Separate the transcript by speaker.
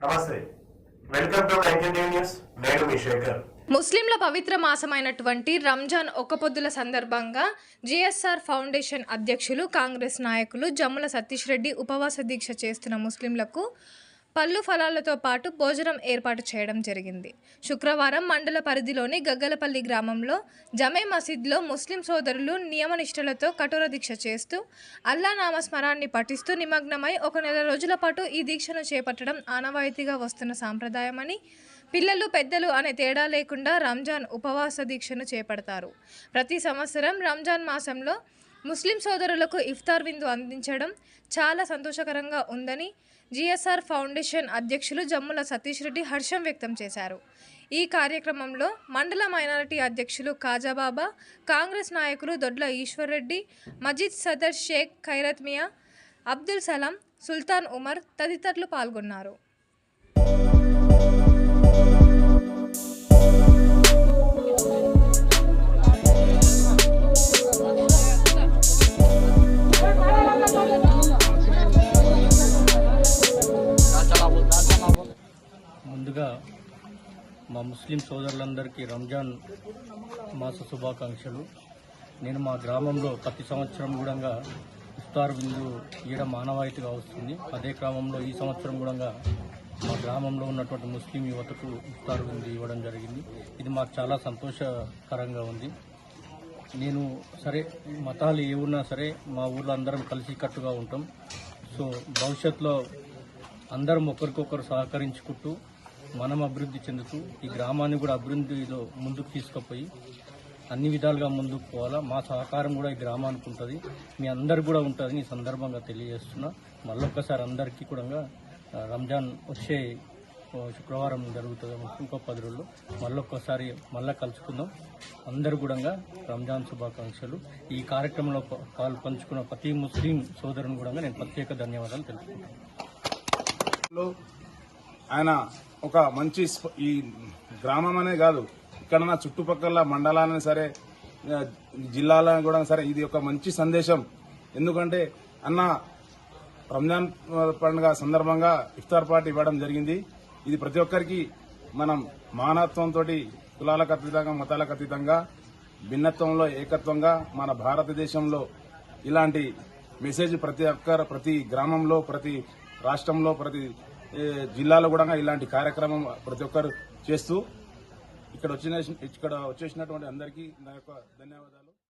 Speaker 1: నమస్తే. Welcome to news. నేను మీ శేఖర్.
Speaker 2: ముస్లింల పవిత్ర మాసమైనటువంటి రంజాన్ ఒక్కపొద్దుల సందర్భంగా జిఎస్ఆర్ ఫౌండేషన్ అధ్యక్షులు కాంగ్రెస్ నాయకులు జమ్ముల సతీష్ రెడ్డి ఉపవాస దీక్ష చేస్తున్న ముస్లింలకు పళ్ళు ఫలాలతో పాటు భోజనం ఏర్పాటు చేయడం జరిగింది. శుక్రవారం మండల పరిధిలోని గగ్గలపల్లి గ్రామంలో జమే మసీద్లో ముస్లిం సోదరులు నియమనిష్టలతో కఠోర దీక్ష చేస్తూ అల్లా నామస్మరాన్ని పఠిస్తూ నిమగ్నమై ఒక నెల రోజుల పాటు ఈ దీక్షను చేపట్టడం ఆనవాయితీగా వస్తున్న సాంప్రదాయమని పిల్లలు పెద్దలు అనే తేడా లేకుండా రంజాన్ ఉపవాస దీక్షను చేపడతారు. ప్రతి సంవత్సరం రంజాన్ మాసంలో ముస్లిం సోదరులకు ఇఫ్తార్ విందు అందించడం చాలా సంతోషకరంగా ఉందని జిఎస్ఆర్ ఫౌండేషన్ అధ్యక్షులు జమ్ముల సతీష్ రెడ్డి హర్షం వ్యక్తం చేశారు. ఈ కార్యక్రమంలో మండల మైనారిటీ అధ్యక్షులు కాజాబాబా కాంగ్రెస్ నాయకులు దొడ్ల ఈశ్వర్ రెడ్డి మజీద్ సదర్ షేక్ ఖైరత్ మియా అబ్దుల్ సలాం సుల్తాన్ ఉమర్ తదితరులు పాల్గొన్నారు.
Speaker 3: ముందుగా మా ముస్లిం సోదరులందరికీ రంజాన్ మాస శుభాకాంక్షలు. నేను మా గ్రామంలో ప్రతి సంవత్సరం కూడా ఇఫ్తార్ విందు ఈడ మానవాయితీగా వస్తుంది. అదే క్రమంలో ఈ సంవత్సరం కూడా మా గ్రామంలో ఉన్నటువంటి ముస్లిం యువతకు ఇఫ్తార్ విందు ఇవ్వడం జరిగింది. ఇది మాకు చాలా సంతోషకరంగా ఉంది. నేను సరే మతాలు ఏ ఉన్నా సరే మా ఊర్లో అందరం కలిసికట్టుగా ఉంటాం. సో భవిష్యత్తులో అందరం ఒకరికొకరు సహకరించుకుంటూ మనం అభివృద్ధి చెందుతూ ఈ గ్రామాన్ని కూడా అభివృద్ధిలో ముందుకు తీసుకుపోయి అన్ని విధాలుగా ముందుకు పోవాలా? మా సహకారం కూడా ఈ గ్రామానికి ఉంటుంది. మీ అందరు కూడా ఉంటుంది ఈ సందర్భంగా తెలియజేస్తున్నా. మళ్ళొక్కసారి అందరికీ కూడా రంజాన్ వచ్చే శుక్రవారం జరుగుతుంది. ఇంకో పది రోజులు మళ్ళొక్కసారి మళ్ళీ కలుసుకుందాం. అందరు కూడా రంజాన్ శుభాకాంక్షలు. ఈ కార్యక్రమంలో పాలు పంచుకున్న ప్రతి ముస్లిం సోదరుని కూడా నేను ప్రత్యేక ధన్యవాదాలు తెలుపుకుంటాను
Speaker 4: ఆయన ఒక మంచి ఈ గ్రామం అనే కాదు ఇక్కడ నా చుట్టుపక్కల మండలాలని సరే జిల్లాలని జిల్లాలను కూడా సరే ఇది ఒక మంచి సందేశం. ఎందుకంటే అన్న రంజాన్ పండుగ సందర్భంగా ఇఫ్తార్ పార్టీ ఇవ్వడం జరిగింది. ఇది ప్రతి ఒక్కరికి మనం మానవత్వంతో కులాలకు అతీతంగా మతాలకు అతీతంగా భిన్నత్వంలో ఏకత్వంగా మన భారతదేశంలో ఇలాంటి మెసేజ్ ప్రతి ఒక్కరు ప్రతి గ్రామంలో ప్రతి రాష్ట్రంలో ప్రతి జిల్లాలో కూడా ఇలాంటి కార్యక్రమం ప్రతి ఒక్కరు చేస్తూ ఇక్కడ వచ్చిన ఇక్కడ వచ్చేసినటువంటి అందరికీ నా యొక్క ధన్యవాదాలు.